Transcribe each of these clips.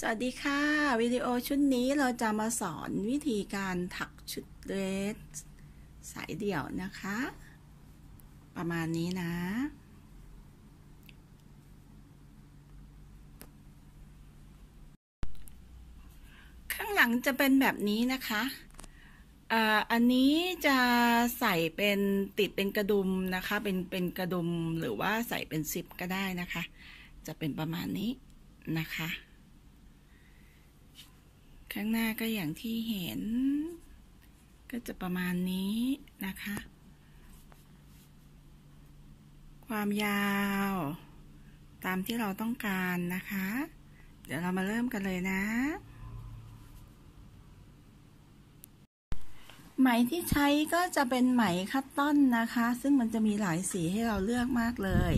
สวัสดีค่ะ วิดีโอชุดนี้เราจะมาสอนวิธีการถักชุดเดรสสายเดี่ยวนะคะ ประมาณนี้นะ ข้างหลังจะเป็นแบบนี้นะคะอันนี้จะใส่เป็นติดเป็นกระดุมนะคะ เป็นเป็นกระดุมหรือว่าใส่เป็นซิปก็ได้นะคะ จะเป็นประมาณนี้นะคะ ข้างหน้าก็อย่างที่เห็น ก็จะประมาณนี้นะคะ ความยาว ตามที่เราต้องการนะคะ เดี๋ยวเรามาเริ่มกันเลยนะ ไหมที่ใช้ก็จะเป็นไหมคัตตอนนะคะ ซึ่งมันจะมีหลายสีให้เราเลือกมากเลย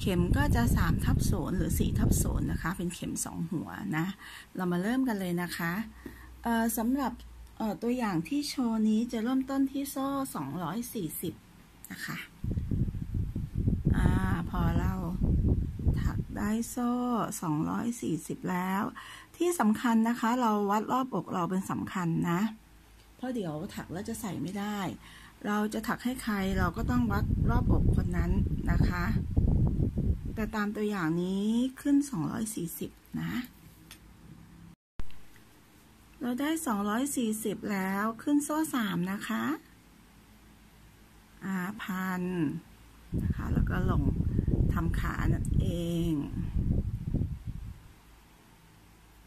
เข็มก็จะ3ทับศูนย์หรือ4ทับศูนย์นะคะ เป็นเข็ม 2 หัวนะ เรามาเริ่มกันเลยนะคะสำหรับตัวอย่างที่โชว์นี้จะเริ่มต้นที่โซ่ 240 นะคะอพอเราถักได้โซ่ 240 แล้ว ที่สำคัญนะคะ เราวัดรอบอกเราเป็นสำคัญนะ ราะเดี๋ยวถักแล้วจะใส่ไม่ได้ เราจะถักให้ใครเราก็ต้องวัดรอบอกคนนั้นนะคะ แต่ตามตัวอย่างนี้ขึ้น 240 นะ เราได้ 240 แล้วขึ้นโซ่3นะคะอาพันนะคะ แล้วก็ลงทำขานั่นเอง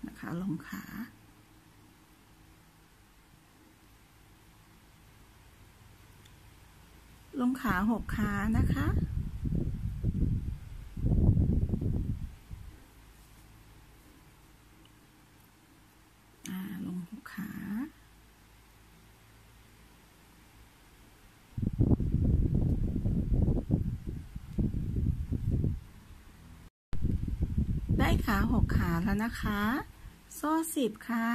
นะคะ ลงขา งขาหกขานะคะ ลงหกขา ได้ขาหกขาแล้วนะคะ โซ่สิบค่ะ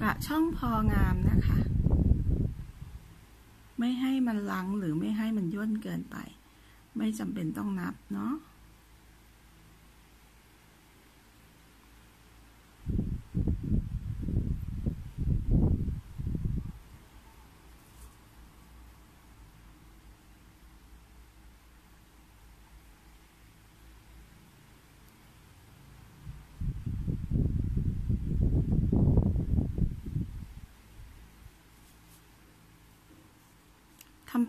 กะ ช่องพองามนะคะ ไม่ให้มันลังหรือไม่ให้มันย่นเกินไป ไม่จำเป็นต้องนับเนาะ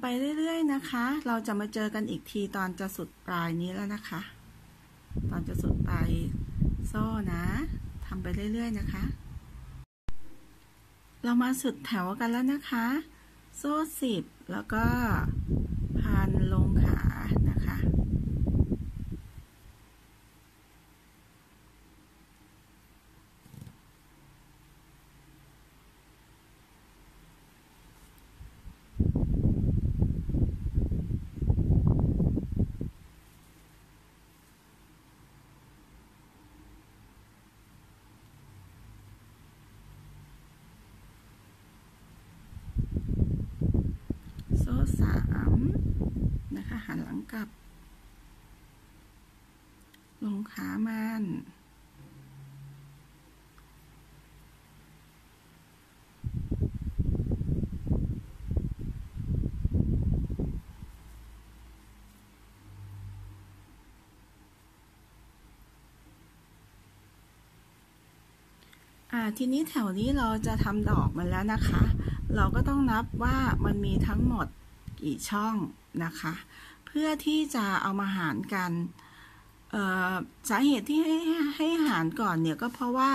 ไปเรื่อยๆนะคะ เราจะมาเจอกันอีกทีตอนจะสุดปลายนี้แล้วนะคะ ตอนจะสุดปลายโซ่นะทำไปเรื่อยๆนะคะ เรามาสุดแถวกันแล้วนะคะ โซ่สิบแล้วก็พันลงขานะคะสาม นะคะ หันหลังกลับ ลงขามันทีนี้แถวนี้เราจะทำดอกมันแล้วนะคะ เราก็ต้องนับว่ามันมีทั้งหมด กี่ช่องนะคะ เพื่อที่จะเอามาหารกันสาเหตุที่ให้ให้หารก่อนเนี่ยก็เพราะว่า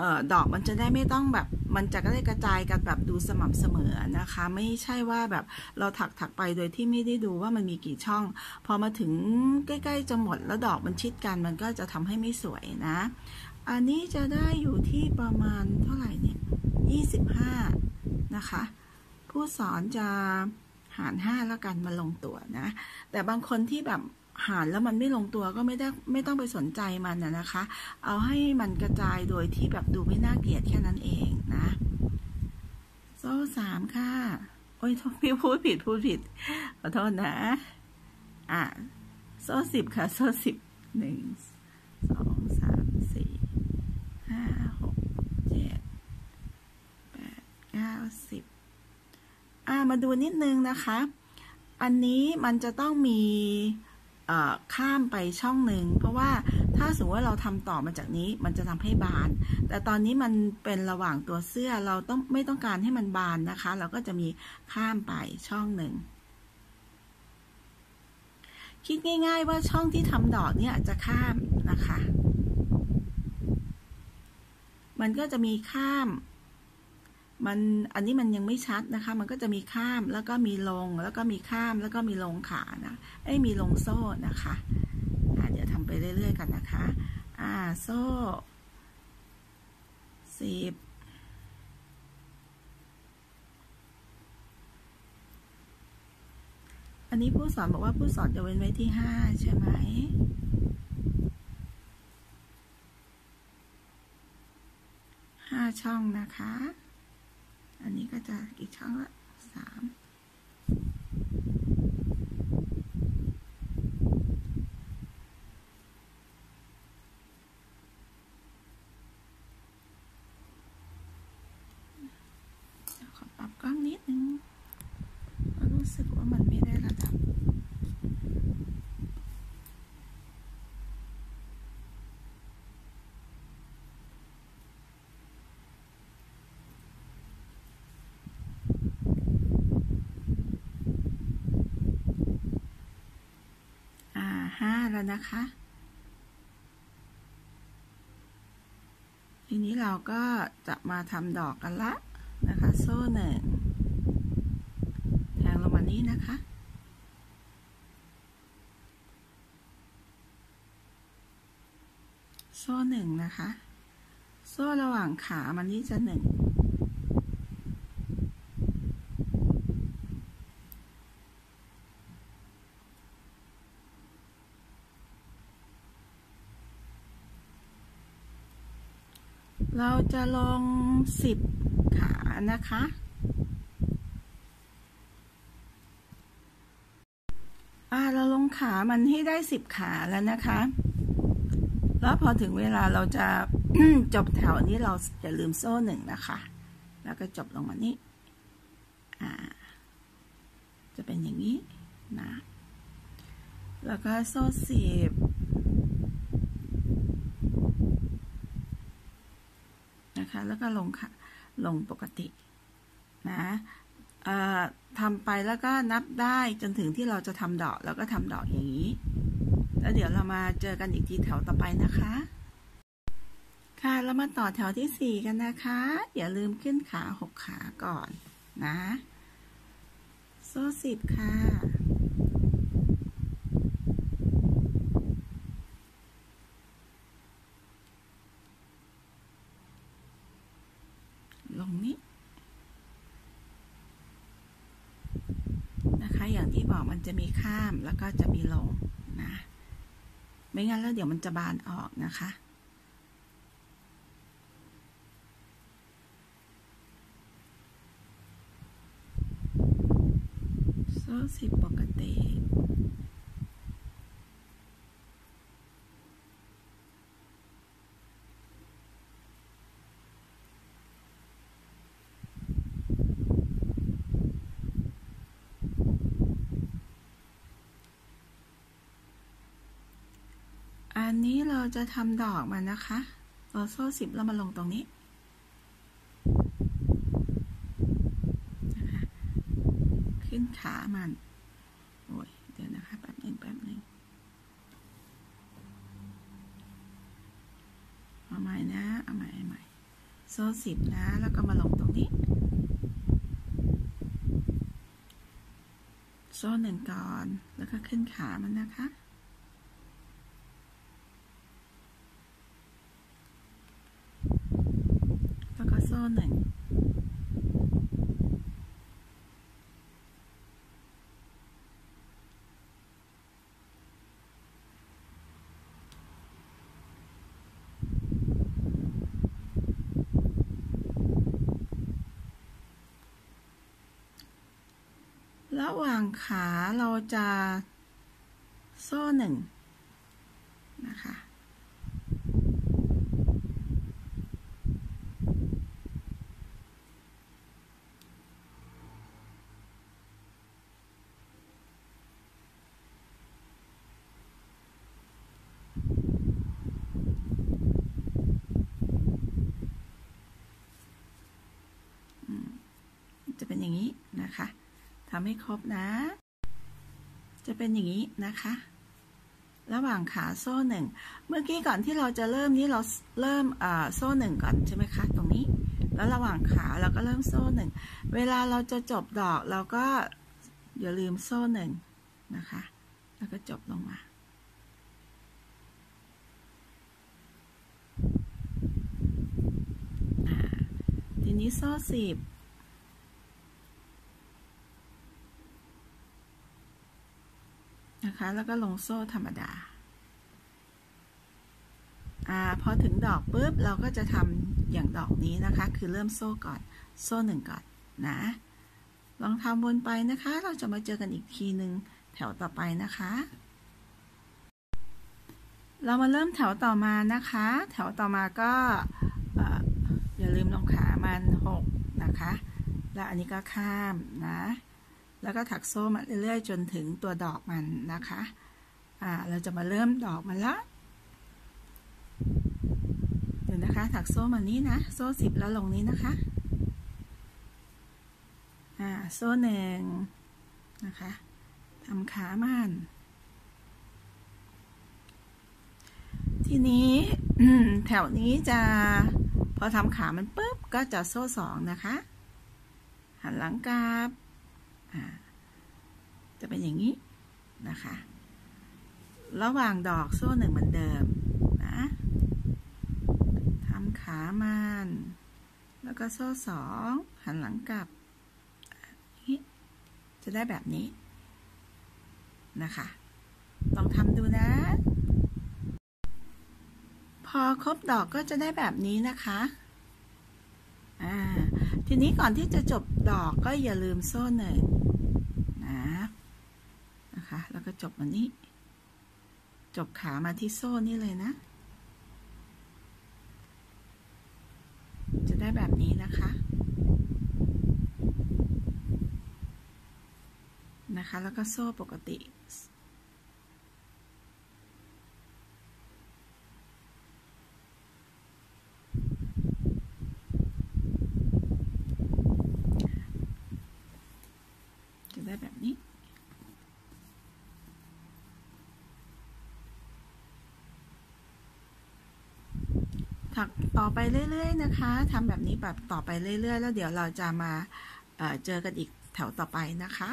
ออดอกมันจะได้ไม่ต้องแบบมันจะได้กระจายกันแบบดูสม่ำเสมอนะคะ ไม่ใช่ว่าแบบเราถักถักไปโดยที่ไม่ได้ดูว่ามันมีกี่ช่อง พอมาถึงใกล้ๆจะหมดแล้วดอกมันชิดกันมันก็จะทำให้ไม่สวยนะ อันนี้จะได้อยู่ที่ประมาณเท่าไหร่เนี่ย25 นะคะ ผู้สอนจะ หารห้าแล้วกันมาลงตัวนะ แต่บางคนที่แบบหารแล้วมันไม่ลงตัวก็ไม่ได้ไม่ต้องไปสนใจมันนะนะคะ เอาให้มันกระจายโดยที่แบบดูไม่น่าเกลียดแค่นั้นเองนะโซ่สามค่ะ โอ้ยพี่พูดผิดพูดผิด ขอโทษนะ อะ โซ่สิบค่ะ โซ่สิบหนึ่งสองสามสี่ห้าหกเจ็ดแปดเก้าสิบอ่า มาดูนิดนึงนะคะ อันนี้มันจะต้องมีข้ามไปช่องหนึ่ง เพราะว่าถ้าสมมติว่าเราทำต่อมาจากนี้มันจะทำให้บาน แต่ตอนนี้มันเป็นระหว่างตัวเสื้อเราต้องไม่ต้องการให้มันบานนะคะ เราก็จะมีข้ามไปช่องหนึ่ง คิดง่าย ๆ ว่าช่องที่ทำดอกเนี่ยจะข้ามนะคะ มันก็จะมีข้าม มันอันนี้มันยังไม่ชัดนะคะ มันก็จะมีข้ามแล้วก็มีลงแล้วก็มีข้ามแล้วก็มีลงขานะไอ้มีลงโซ่นะคะะเดี๋ยวทำไปเรื่อย ๆ กันนะคะ อ่าโซ่สิบอันนี้ผู้สอนบอกว่าผู้สอนจะเว้นไว้ที่ห้าใช่ไหมห้าช่องนะคะ อันนี้ก็จะอีกช่องละสามขอปรับกล้องนิดนึงรู้สึกว่ามันไม่ได้ระดับห้าแล้ว นะคะ ทีนี้เราก็จะมาทำดอกกันละนะคะ โซ่หนึ่งแทงลงมานี้นะคะโซ่หนึ่งนะคะ โซ่ระหว่างขามันนี่จะหนึ่ง เราจะลงสิบขานะคะ อ่าเราลงขามันให้ได้สิบขาแล้วนะคะ แล้วพอถึงเวลาเราจะจบแถวนี้เราอย่าลืมโซ่หนึ่งนะคะ แล้วก็จบลงมานี้ อ่า จะเป็นอย่างนี้นะ แล้วก็โซ่สิบนะคะ แล้วก็ลงค่ะ ลงปกตินะทำไปแล้วก็นับได้จนถึงที่เราจะทำดอกแล้วก็ทำดอกอย่างนี้ แล้วเดี๋ยวเรามาเจอกันอีกทีแถวต่อไปนะคะ ค่ะเรามาต่อแถวที่ 4 กันนะคะ อย่าลืมขึ้นขา 6 ขาก่อนนะ โซ่สิบค่ะลงนี้นะคะ อย่างที่บอกมันจะมี ข้ามแล้วก็จะมีลงนะ ไม่งั้นแล้วเดี๋ยวมันจะบานออกนะคะ โซ่สิบปกติอั นนี้เราจะทำดอกมันนะคะเราโซ่สิบแล้วมาลงตรงนี้นะคะขึ้นขามันโอ้ยเดี๋ยวนะคะแป๊บนึงแป๊บนึงเอาใหม่นะเอาใหม่เอาใหม่โซ่สิบนะ แล้วก็มาลงตรงนี้ โซ่หนึ่งก่อน แล้วก็ขึ้นขามันนะคะ ないのระหว่างขาเราจะโซ่หนึ่ง ให้ครบนะ จะเป็นอย่างนี้นะคะ ระหว่างขาโซ่หนึ่ง เมื่อกี้ก่อนที่เราจะเริ่มนี้เราเริ่มโซ่หนึ่งก่อนใช่ไหมคะ ตรงนี้ แล้วระหว่างขาเราก็เริ่มโซ่หนึ่ง เวลาเราจะจบดอกเราก็อย่าลืมโซ่หนึ่งนะคะ แล้วก็จบลงมาทีนี้โซ่สิบ นะคะ แล้วก็ลงโซ่ธรรมดาอ่าพอถึงดอกปุ๊บเราก็จะทำอย่างดอกนี้นะคะ คือเริ่มโซ่ก่อนโซ่หนึ่งก่อนนะลองทำวนไปนะคะ เราจะมาเจอกันอีกทีหนึ่งแถวต่อไปนะคะ เรามาเริ่มแถวต่อมานะคะ แถวต่อมาก็อย่าลืมลงขามันหกนะคะ แล้วอันนี้ก็ข้ามนะ แล้วก็ถักโซ่มาเรื่อยๆ จนถึงตัวดอกมันนะคะอ่าเราจะมาเริ่มดอกมันละเดี๋ยวนะคะ ถักโซ่มานี้นะ โซ่สิบแล้วลงนี้นะคะอ่าโซ่หนึ่งนะคะทำขามันทีนี้แถวนี้จะพอทำขามันปุ๊บก็จะโซ่สองนะคะ หันหลังกลับ จะเป็นอย่างนี้นะคะ ระหว่างดอกโซ่หนึ่งเหมือนเดิมนะทำขามันแล้วก็โซ่สองหันหลังกลับจะได้แบบนี้นะคะ ลองทำดูนะ พอครบดอกก็จะได้แบบนี้นะคะอ่าทีนี้ก่อนที่จะจบดอกก็อย่าลืมโซ่หนึ่ง นะคะ แล้วก็จบมานี้ จบขามาที่โซ่นี่เลยนะ จะได้แบบนี้นะคะ นะคะ แล้วก็โซ่ปกติถักต่อ ไปเรื่อย ๆ นะคะทำแบบนี้แบบต่อไปเรื่อย ๆ แล้วเดี๋ยวเราจะมาเเจอกันอีกแถวต่อไปนะคะ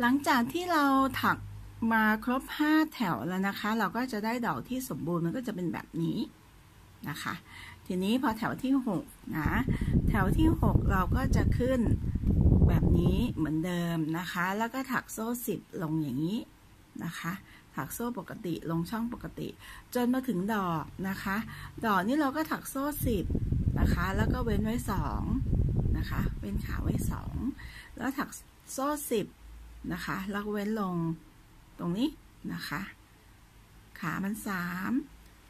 หลังจากที่เราถักมาครบ 5 แถวแล้วนะคะ เราก็จะได้ดอกที่สมบูรณ์มันก็จะเป็นแบบนี้นะคะ ทีนี้พอแถวที่6นะแถวที่ 6 เราก็จะขึ้นแบบนี้เหมือนเดิมนะคะ แล้วก็ถักโซ่10ลงอย่างนี้นะคะ ถักโซ่ปกติลงช่องปกติ จนมาถึงดอกนะคะ ดอกนี้เราก็ถักโซ่สิบนะคะ แล้วก็เว้นไว้สองนะคะเว้นขาไว้สองแล้วถักโซ่สิบนะคะแล้วเว้นลงตรงนี้นะคะ ขามันสาม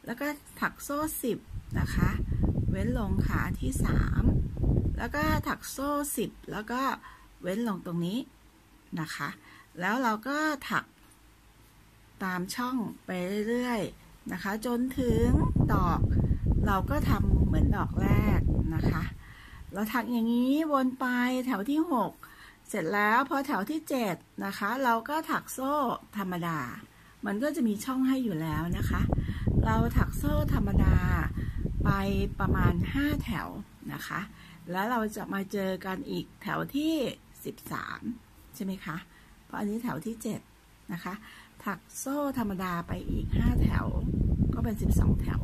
แล้วก็ถักโซ่สิบนะคะ เว้นลงขาที่สามแล้วก็ถักโซ่สิบแล้วก็เว้นลงตรงนี้นะคะ แล้วเราก็ถัก ตามช่องไปเรื่อยๆนะคะ จนถึงดอก เราก็ทำเหมือนดอกแรกนะคะ เราถักอย่างนี้วนไปแถวที่ 6 เสร็จแล้วพอแถวที่ 7 นะคะ เราก็ถักโซ่ธรรมดา มันก็จะมีช่องให้อยู่แล้วนะคะ เราถักโซ่ธรรมดาไปประมาณ 5 แถวนะคะ แล้วเราจะมาเจอกันอีกแถวที่ 13 ใช่ไหมคะ เพราะอันนี้แถวที่ 7 นะคะ ถักโซ่ธรรมดาไปอีก 5 แถว ก็เป็น 12 แถว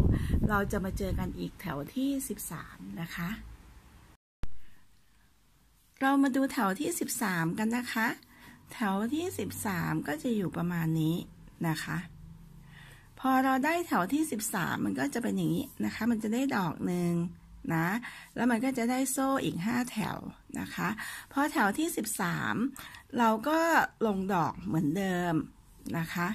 เราจะมาเจอกันอีกแถวที่ 13 นะคะ เรามาดูแถวที่ 13 กันนะคะ แถวที่ 13 ก็จะอยู่ประมาณนี้นะคะ พอเราได้แถวที่ 13 มันก็จะเป็นอย่างนี้นะคะ มันจะได้ดอกหนึ่งนะแล้วมันก็จะได้โซ่อีก 5 แถวนะคะพอแถวที่ 13 เราก็ลงดอกเหมือนเดิม นะคะ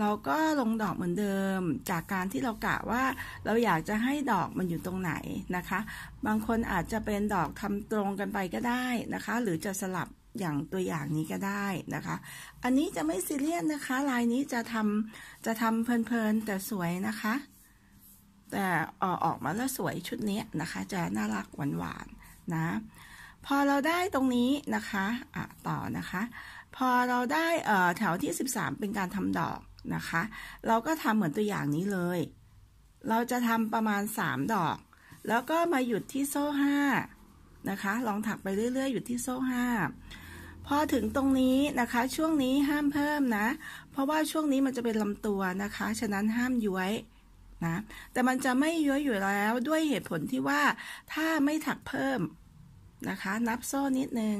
เราก็ลงดอกเหมือนเดิม จากการที่เรากะว่าเราอยากจะให้ดอกมันอยู่ตรงไหนนะคะ บางคนอาจจะเป็นดอกทำตรงกันไปก็ได้นะคะ หรือจะสลับอย่างตัวอย่างนี้ก็ได้นะคะ อันนี้จะไม่ซีเรียสนะคะ ลายนี้จะทำจะทำเพลินๆแต่สวยนะคะ แต่ออกมาแล้วสวยชุดนี้นะคะ จะน่ารักหวานๆนะ พอเราได้ตรงนี้นะคะ อะต่อนะคะ พอเราได้แถวที่ 13 เป็นการทำดอกนะคะ เราก็ทำเหมือนตัวอย่างนี้เลย เราจะทำประมาณ 3 ดอก แล้วก็มาหยุดที่โซ่5นะคะ ลองถักไปเรื่อยๆอยู่ที่โซ่5พอถึงตรงนี้นะคะ ช่วงนี้ห้ามเพิ่มนะ เพราะว่าช่วงนี้มันจะเป็นลำตัวนะคะ ฉะนั้นห้ามย้วยนะ แต่มันจะไม่ย้วยอยู่แล้วด้วยเหตุผลที่ว่าถ้าไม่ถักเพิ่มนะคะ นับโซ่นิดนึง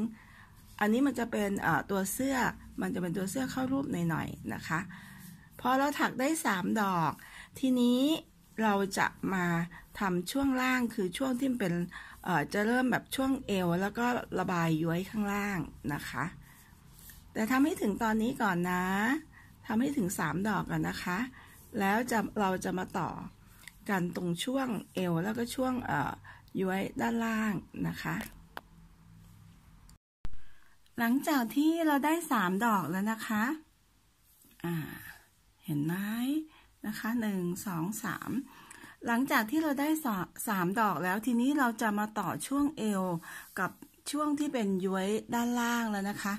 อันนี้มันจะเป็นตัวเสื้อ มันจะเป็นตัวเสื้อเข้ารูปหน่อยๆนะคะ พอเราถักได้ 3 ดอก ทีนี้เราจะมาทำช่วงล่างคือช่วงที่เป็นจะเริ่มแบบช่วงเอว แล้วก็ระบายย้อยข้างล่างนะคะ แต่ทำให้ถึงตอนนี้ก่อนนะทำให้ถึง 3 ดอกก่อนนะคะ แล้วจะเราจะมาต่อกันตรงช่วงเอวแล้วก็ช่วงย้อยด้านล่างนะคะ หลังจากที่เราได้3ดอกแล้วนะคะ อ่า เห็นไหมนะคะหนึ่งสองสามหลังจากที่เราได้สามดอกแล้วทีนี้เราจะมาต่อช่วงเอวกับช่วงที่เป็นย้วยด้านล่างแล้วนะคะ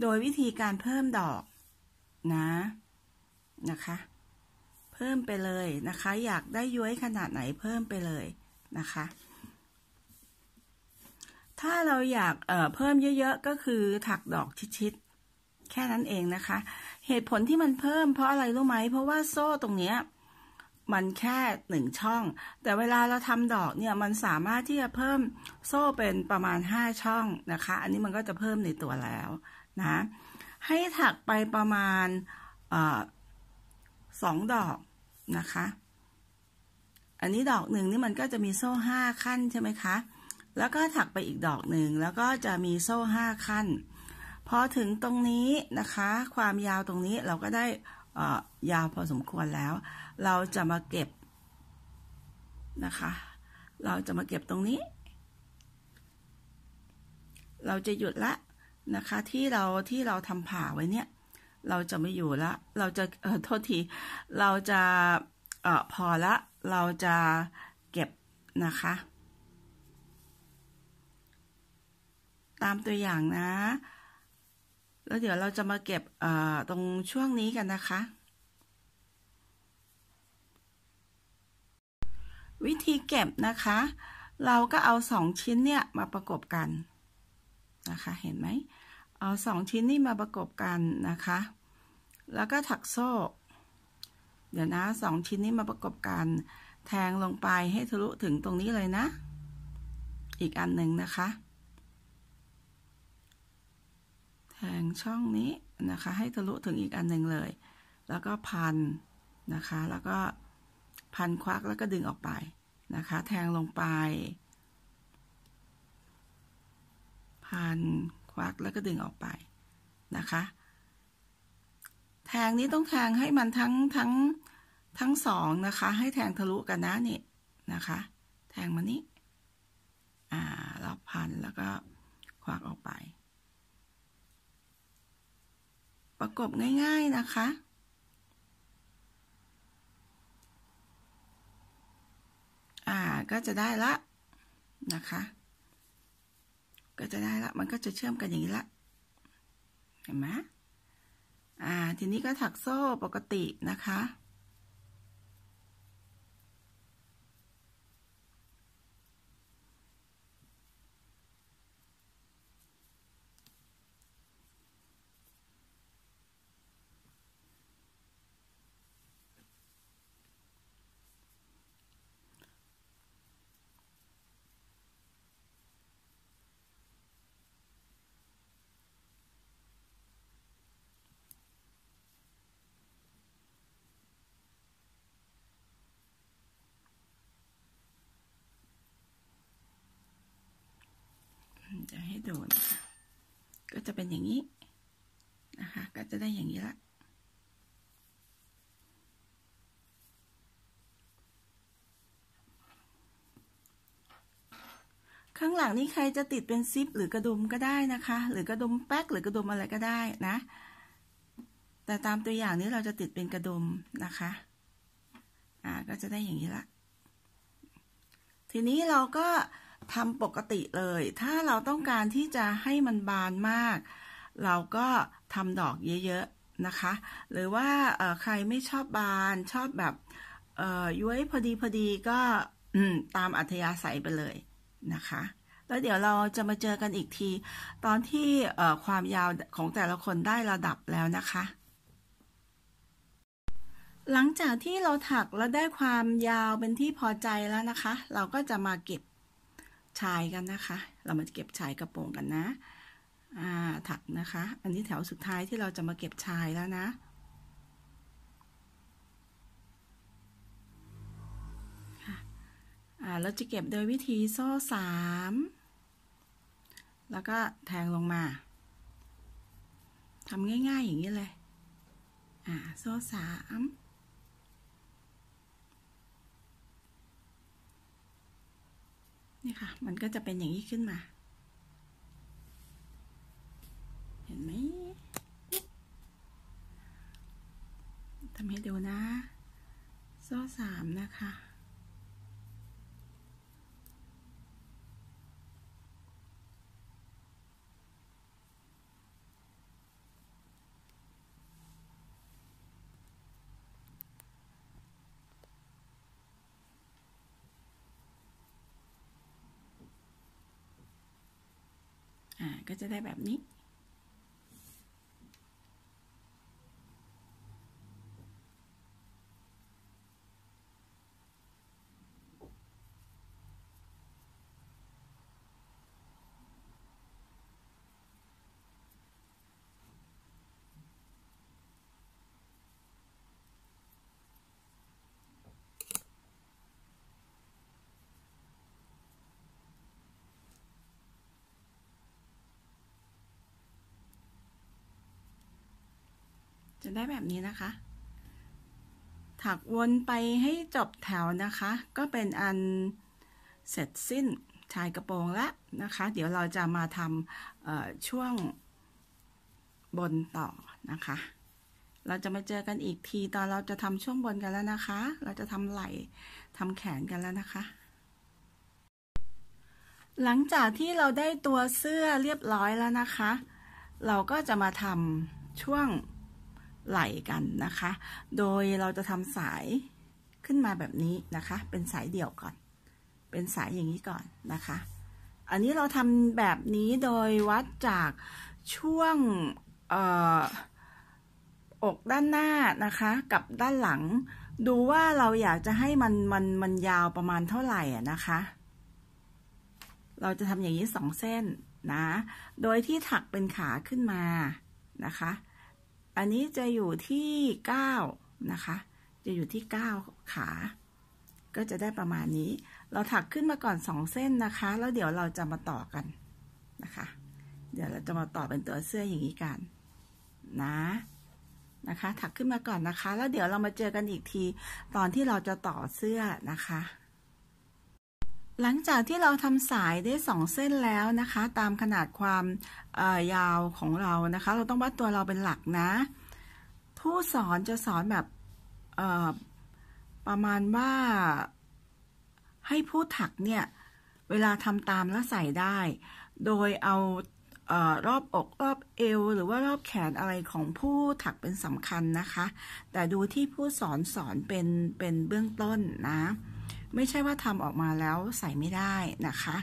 โดยวิธีการเพิ่มดอกนะนะคะ เพิ่มไปเลยนะคะ อยากได้ย้วยขนาดไหนเพิ่มไปเลยนะคะ ถ้าเราอยากเเพิ่มเยอะๆ ก็คือถักดอกชิดๆ แค่นั้นเองนะคะ เหตุผลที่มันเพิ่มเพราะอะไรรู้ไหม เพราะว่าโซ่ตรงเนี้ยมันแค่หนึ่งช่อง แต่เวลาเราทำดอกเนี่ยมันสามารถที่จะเพิ่มโซ่เป็นประมาณห้าช่องนะคะ อันนี้มันก็จะเพิ่มในตัวแล้วนะ ให้ถักไปประมาณอสองดอกนะคะ อันนี้ดอกหนึ่งนี่มันก็จะมีโซ่ห้าขั้นใช่ไหมคะ แล้วก็ถักไปอีกดอกหนึ่งแล้วก็จะมีโซ่ห้าขั้น พอถึงตรงนี้นะคะ ความยาวตรงนี้เราก็ได้ยาวพอสมควรแล้ว เราจะมาเก็บนะคะ เราจะมาเก็บตรงนี้ เราจะหยุดละนะคะ ที่เราที่เราทำผ่าไว้เนี่ย เราจะไม่อยู่ละ เราจะเออโทษที เราจะเออพอละ เราจะเก็บนะคะ ตามตัวอย่างนะ แล้วเดี๋ยวเราจะมาเก็บตรงช่วงนี้กันนะคะ วิธีเก็บนะคะ เราก็เอาสองชิ้นเนี่ยมาประกบกันนะคะ เห็นไหม เอาสองชิ้นนี้มาประกบกันนะคะ แล้วก็ถักโซ่ เดี๋ยวนะสองชิ้นนี้มาประกบกันแทงลงไปให้ทะลุถึงตรงนี้เลยนะ อีกอันหนึ่งนะคะ แทงช่องนี้นะคะ ให้ทะลุถึงอีกอันหนึ่งเลย แล้วก็พันนะคะ แล้วก็พันควักแล้วก็ดึงออกไปนะคะ แทงลงไป พันควักแล้วก็ดึงออกไปนะคะ แทงนี้ต้องแทงให้มันทั้งทั้งทั้งสองนะคะ ให้แทงทะลุกันนะนี่นะคะ แทงมานี้อ่าแล้วพันแล้วก็ควักออกไป ประกบง่ายๆนะคะ อ่าก็จะได้ละนะคะ ก็จะได้ละ มันก็จะเชื่อมกันอย่างนี้ละ เห็นไหมอ่า ทีนี้ก็ถักโซ่ปกตินะคะ ดูนะคะก็จะเป็นอย่างนี้นะคะ ก็จะได้อย่างนี้ละข้างหลังนี้ใครจะติดเป็นซิปหรือกระดุมก็ได้นะคะ หรือกระดุมแป๊กหรือกระดุมอะไรก็ได้นะ แต่ตามตัวอย่างนี้เราจะติดเป็นกระดุมนะคะ อ่าก็จะได้อย่างนี้ละ ทีนี้เราก็ ทำปกติเลย ถ้าเราต้องการที่จะให้มันบานมาก เราก็ทำดอกเยอะๆนะคะ หรือว่าใครไม่ชอบบานชอบแบบย้วยพอดีพอดีก็ตามอัธยาศัยไปเลยนะคะ แล้วเดี๋ยวเราจะมาเจอกันอีกที ตอนที่ความยาวของแต่ละคนได้ระดับแล้วนะคะ หลังจากที่เราถักแล้วได้ความยาวเป็นที่พอใจแล้วนะคะ เราก็จะมาเก็บ ชายกันนะคะ เรามาเก็บชายกระโปรงกันนะอ่าถักนะคะ อันนี้แถวสุดท้ายที่เราจะมาเก็บชายแล้วนะ อ่าเราจะเก็บโดยวิธีโซ่สามแล้วก็แทงลงมาทำง่ายๆอย่างนี้เลย อ่า โซ่สาม นี่ค่ะ มันก็จะเป็นอย่างนี้ขึ้นมา เห็นไหมทำให้ดูนะ โซ่สามนะคะ อ่า ก็จะได้แบบนี้ จะได้แบบนี้นะคะ ถักวนไปให้จบแถวนะคะ ก็เป็นอันเสร็จสิ้นชายกระโปรงแล้วนะคะ เดี๋ยวเราจะมาทำช่วงบนต่อนะคะ เราจะมาเจอกันอีกทีตอนเราจะทำช่วงบนกันแล้วนะคะ เราจะทำไหล่ทำแขนกันแล้วนะคะ หลังจากที่เราได้ตัวเสื้อเรียบร้อยแล้วนะคะ เราก็จะมาทำช่วง ไหลกันนะคะ โดยเราจะทำสายขึ้นมาแบบนี้นะคะ เป็นสายเดี่ยวก่อน เป็นสายอย่างนี้ก่อนนะคะ อันนี้เราทำแบบนี้โดยวัดจากช่วงอกด้านหน้านะคะ กับด้านหลัง ดูว่าเราอยากจะให้มันมันมันยาวประมาณเท่าไหร่นะคะ เราจะทำอย่างนี้สองเส้นนะ โดยที่ถักเป็นขาขึ้นมานะคะ อันนี้จะอยู่ที่เก้านะคะ จะอยู่ที่เก้าขา ก็จะได้ประมาณนี้ เราถักขึ้นมาก่อนสองเส้นนะคะ แล้วเดี๋ยวเราจะมาต่อกันนะคะ เดี๋ยวเราจะมาต่อเป็นตัวเสื้ออย่างนี้กันนะนะคะ ถักขึ้นมาก่อนนะคะ แล้วเดี๋ยวเรามาเจอกันอีกที ตอนที่เราจะต่อเสื้อนะคะ หลังจากที่เราทำสายได้สองเส้นแล้วนะคะ ตามขนาดความยาวของเรานะคะ เราต้องวัดตัวเราเป็นหลักนะ ผู้สอนจะสอนแบบประมาณว่า ให้ผู้ถักเนี่ย เวลาทำตามแล้วใส่ได้ โดยเอาอรอบอกรอบเอว หรือว่ารอบแขนอะไรของผู้ถักเป็นสำคัญนะคะ แต่ดูที่ผู้สอนสอนเป็นเป็นเบื้องต้นนะ ไม่ใช่ว่าทำออกมาแล้วใส่ไม่ได้นะคะ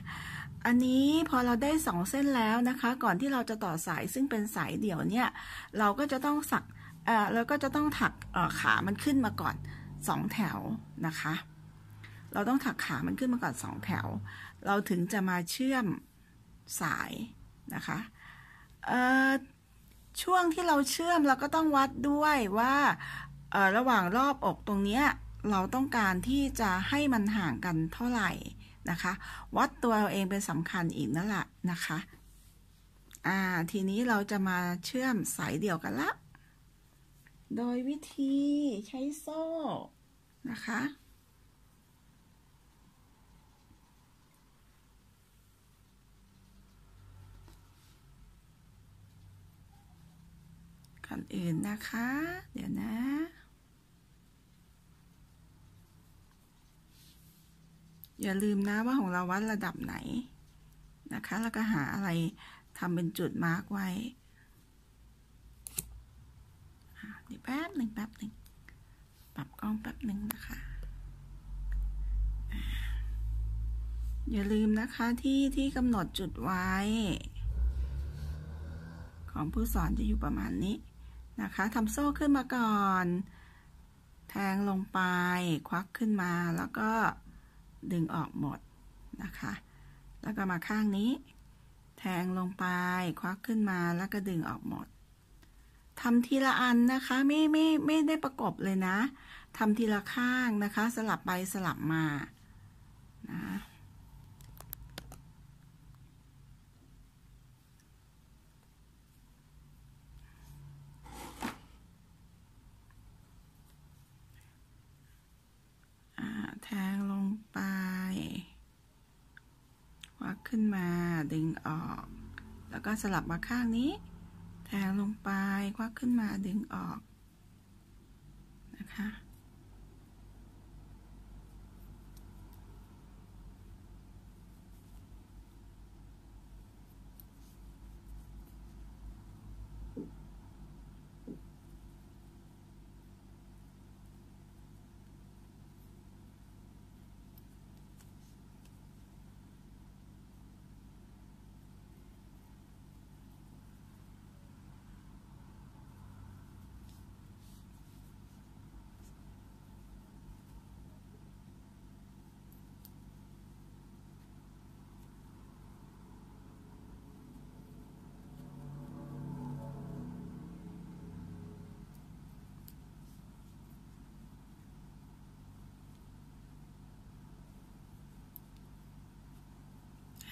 อันนี้พอเราได้สองเส้นแล้วนะคะ ก่อนที่เราจะต่อสายซึ่งเป็นสายเดี่ยวเนี่ยเราก็จะต้องสักเอ่อเราก็จะต้องถักขามันขึ้นมาก่อนสองแถวนะคะ เราต้องถักขามันขึ้นมาก่อนสองแถว เราถึงจะมาเชื่อมสายนะคะช่วงที่เราเชื่อมเราก็ต้องวัดด้วยว่าระหว่างรอบอกตรงเนี้ย เราต้องการที่จะให้มันห่างกันเท่าไหร่นะคะ วัดตัวเราเองเป็นสำคัญอีกนั่นแหละนะคะอ่าทีนี้เราจะมาเชื่อมสายเดี่ยวกันละ โดยวิธีใช้โซ่นะคะก่อนอื่นนะคะ เดี๋ยวนะ อย่าลืมนะว่าของเราวัดระดับไหนนะคะ แล้วก็หาอะไรทำเป็นจุดมาร์กไว้เดี๋ยวแป๊บหนึ่งแป๊บหนึ่งปรับกล้องแป๊บหนึ่งนะคะ อย่าลืมนะคะที่ที่กำหนดจุดไว้ ของผู้สอนจะอยู่ประมาณนี้นะคะทำโซ่ขึ้นมาก่อน แทงลงไป ควักขึ้นมาแล้วก็ ดึงออกหมดนะคะ แล้วก็มาข้างนี้ แทงลงไป ควักขึ้นมาแล้วก็ดึงออกหมดทำทีละอันนะคะ ไม่ไม่ไม่ได้ประกบเลยนะทำทีละข้างนะคะ สลับไปสลับมานะ แทงลงไปวักขึ้นมาดึงออก แล้วก็สลับมาข้างนี้ แทงลงไปควักขึ้นมาดึงออกนะคะ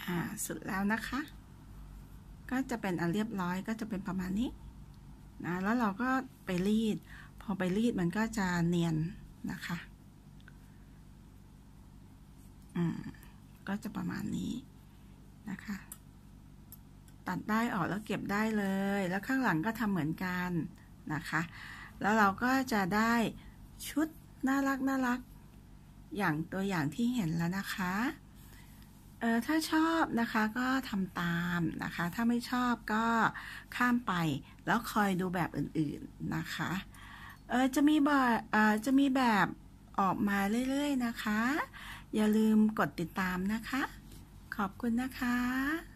อ่าสุดแล้วนะคะ ก็จะเป็นอันเรียบร้อยก็จะเป็นประมาณนี้นะแล้วเราก็ไปรีด พอไปรีดมันก็จะเนียนนะคะอืมก็จะประมาณนี้นะคะ ตัดได้ออกแล้วเก็บได้เลย แล้วข้างหลังก็ทำเหมือนกันนะคะ แล้วเราก็จะได้ชุดน่ารักน่ารักอย่างตัวอย่างที่เห็นแล้วนะคะ ออถ้าชอบนะคะก็ทำตามนะคะ ถ้าไม่ชอบก็ข้ามไปแล้วคอยดูแบบอื่นๆนะคะเออจะมีแบบเออจะมีแบบออกมาเรื่อยๆนะคะ อย่าลืมกดติดตามนะคะ ขอบคุณนะคะ